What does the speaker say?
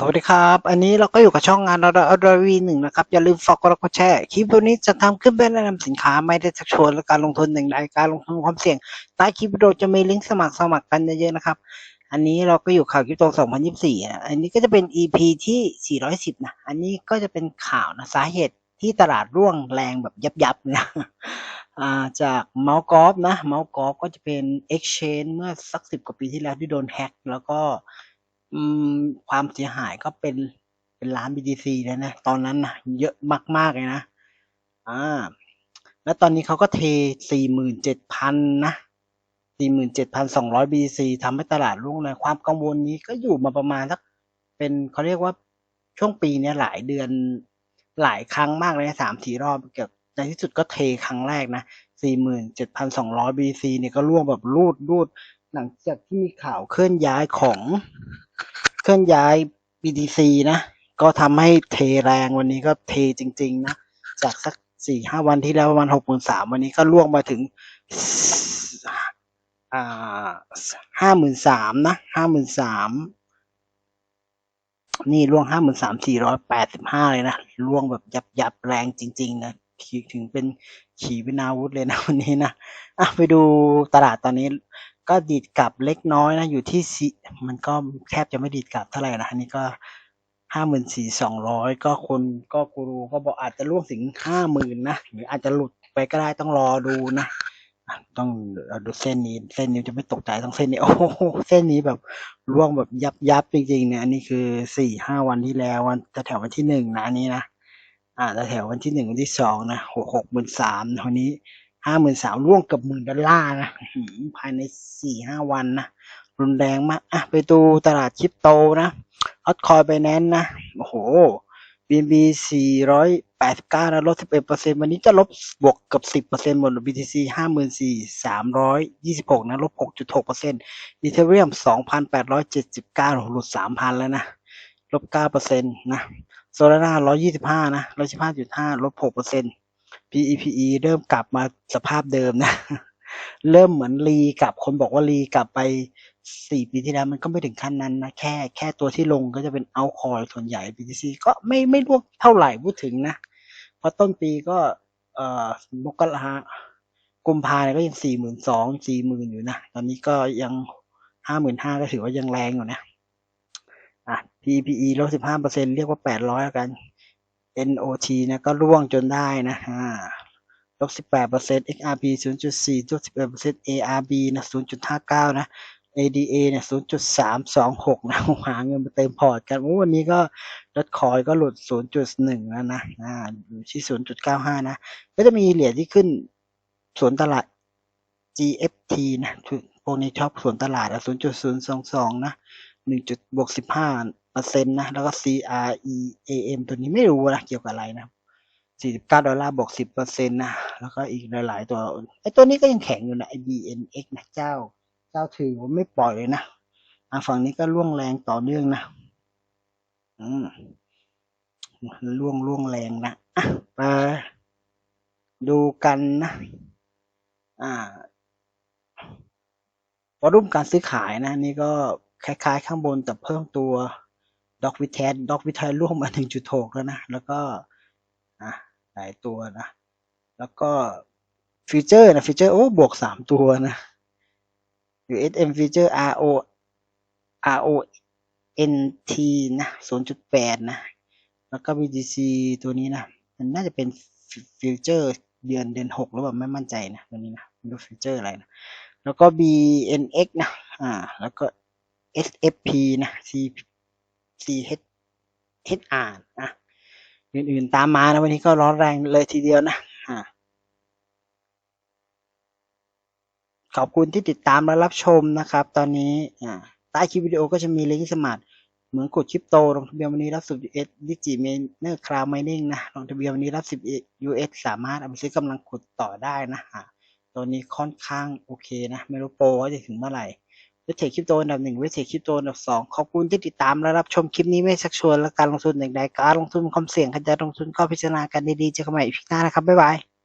สวัสดีครับ อันนี้เราก็อยู่กับช่องงานเราเราวีหนึ่งนะครับ อย่าลืมฝากกดไลค์กดแชร์คลิปวิดีโอนี้จะทำขึ้นเพื่อแนะนำสินค้าไม่ได้ชักชวนและการลงทุนหนึ่งใดการลงทุนความเสี่ยง ใต้คลิปวิดีโอจะมีลิงก์สมัครสมัครกันเยอะๆนะครับ อันนี้เราก็อยู่ข่าวคริปโต2024อะอันนี้ก็จะเป็น EP ที่ 410 นะ อันนี้ก็จะเป็นข่าวนะสาเหตุที่ตลาดร่วงแรงแบบยับๆนะจากเมาส์กอฟนะเมาส์กอฟก็จะเป็น exchange เมื่อสักสิบกว่าปีที่แล้วที่โดนแฮ็กแล้วก็ อืมความเสียหายก็เป็นเป็นล้าน BTC เลยนะตอนนั้นนะเยอะมากๆเลยนะอ่าแล้วตอนนี้เขาก็เท 47,000 นะ 47,200 BTC ทำให้ตลาดร่วงเลยความกังวลนี้ก็อยู่มาประมาณสักเป็นเขาเรียกว่าช่วงปีนี้หลายเดือนหลายครั้งมากเลยสามสี่รอบเกือบในที่สุดก็เทครั้งแรกนะ 47,200 BTC เนี่ยก็ร่วงแบบรูดรูด หลังจากที่มีข่าวเคลื่อนย้ายของเคลื่อนย้าย BTC นะ ก็ทำให้เทแรงวันนี้ก็เทจริง ๆ นะ จากสักสี่ห้าวันที่แล้วประมาณหกหมื่นสามวันนี้ก็ล่วงมาถึงห้าหมื่นสามนะห้าหมื่นสามนี่ล่วงห้าหมื่นสามสี่ร้อยแปดสิบห้าเลยนะล่วงแบบยับยับแรงจริง ๆ นะถึงเป็นขีปนาวุธเลยนะวันนี้นะอะไปดูตลาดตอนนี้ ก็ดีดกลับเล็กน้อยนะอยู่ที่สีมันก็แทบจะไม่ดีดกลับเท่าไหร่นะอันนี้ก็ห้าหมื่นสี่สองร้อยก็คนก็กูรูก็บอกอาจจะร่วงถึงห้าหมื่นนะหรืออาจจะหลุดไปก็ได้ต้องรอดูนะต้องดูเส้นนี้ เส้นนี้จะไม่ตกใจต้องเส้นนี้โอ้โหเส้นนี้แบบร่วงแบบยับยับจริงๆเนี่ยอันนี้คือสี่ห้าวันที่แล้ววันแถววันที่หนึ่งนะอันนี้นะอ่าแถววันที่หนึ่งวันที่สองนะหกหกหมื่นสามวันนี้ ห้าหมื่นสาวร่วงกับหมื่นดอลลาร์นะภายในสี่ห้าวันนะ รุนแรงมาก อะ ไปดูตลาดคริปโตนะฮอตคอยไปแนนนะ โอ้โห BNB 489นะลด 11%วันนี้จะลบบวกกับ 10%หมด BTC 54,326 นะ ลบ 6.6% Ethereum 2,879 หลุด 3,000 แล้วนะ ลบ 9%นะ Solana 125 นะ 115.5 ลบ 6% PEPE เริ่มกลับมาสภาพเดิมนะ เริ่มเหมือนรีกลับคนบอกว่ารีกลับไปสี่ปีที่แล้วมันก็ไม่ถึงขั้นนั้นนะ แค่แค่ตัวที่ลงก็จะเป็นเอาคอยส่วนใหญ่ BTC ก็ไม่ไม่ร่วงเท่าไหร่พูดถึงนะ เพราะต้นปีก็เอ่อมกรากุมภาเนี่ยก็ยังสี่หมื่นสองสี่หมื่นอยู่นะ ตอนนี้ก็ยังห้าหมื่นห้าก็ถือว่ายังแรงอยู่นะอะ PPE ลดสิบห้าเปอร์เซ็นเรียกว่าแปดร้อยกัน NOT นะก็ร่วงจนได้นะฮะลบ18% XRP 0.4ลบ11% ARB นะ 0.59 นะ ADA เนี่ย 0.326 นะหาเงินมาเติมพอร์ตกันวันนี้ก็ดอทคอยก็หลุด 0.1 แล้วนะอ่าที่ 0.95 นะ ก็จะมีเหรียญที่ขึ้นสวนตลาด GFT นะพวกนี้ชอบสวนตลาด 0.022 นะ 1. บวก15 อร์เซ็นต์นะ แล้วก็ CREAM ตัวนี้ไม่รู้นะ เกี่ยวกับอะไรนะสี่สิบเก้าดอลลาร์บวกสิบเปอร์เซ็นต์นะ แล้วก็อีกหลาย ๆ ตัวไอ้ตัวนี้ก็ยังแข็งอยู่นะไอ้ BNX นะเจ้า เจ้าถือว่าไม่ปล่อยเลยนะอะฝั่งนี้ก็ร่วงแรงต่อเนื่องนะอืมร่วงร่วงแรงนะอะมาดูกันนะ อ่าวอลุ่มการซื้อขายนะ นี่ก็คล้าย ๆ ข้างบนแต่เพิ่มตัว ด็อกวิแทนดอกวิแทนร่วงมาถึงจุดโถกแล้วนะ แล้วก็อะหลายตัวนะ แล้วก็ฟีเจอร์นะฟีเจอร์โอ้บวกสามตัวนะ USM ฟีเจอร์ RO RONT นะศูนย์จุดแปดนะ แล้วก็ BTC ตัวนี้นะ มันน่าจะเป็นฟิวเจอร์เดือนเดือนหกหรือเปล่าไม่มั่นใจนะตัวนี้นะไม่รู้ฟิวเจอร์อะไรนะ แล้วก็ BNX นะ อ่า แล้วก็ SFP นะ C H HR นะอื่นๆตามมานะวันนี้ก็ร้อนแรงเลยทีเดียวนะขอบคุณที่ติดตามและรับชมนะครับ ตอนนี้ใต้คลิปวิดีโอก็จะมีลิงก์สมัครเหมือนกดคริปโตลงทะเบียนวันนี้รับสิบ US ดิจิเมเนอร์คลาวไมนิ่งนะลงทะเบียนวันนี้รับสิบ US สามารถเอาไปซื้อกำลังขุดต่อได้นะอ่าตัวนี้ค่อนข้างโอเคนะ ไม่รู้โปรว่าจะถึงเมื่อไหร่ วทเทคคริปโตอันดับหนึ่งวทเทคคริปโตอันดับสองขอบคุณที่ติดตามและรับชมคลิปนี้ไม่ชักชวนและการลงทุนอย่างใดการลงทุนมีความเสี่ยงการจะลงทุนก็พิจารณากันดีๆเจอกันใหม่อีพีหน้านะครับบ๊ายบาย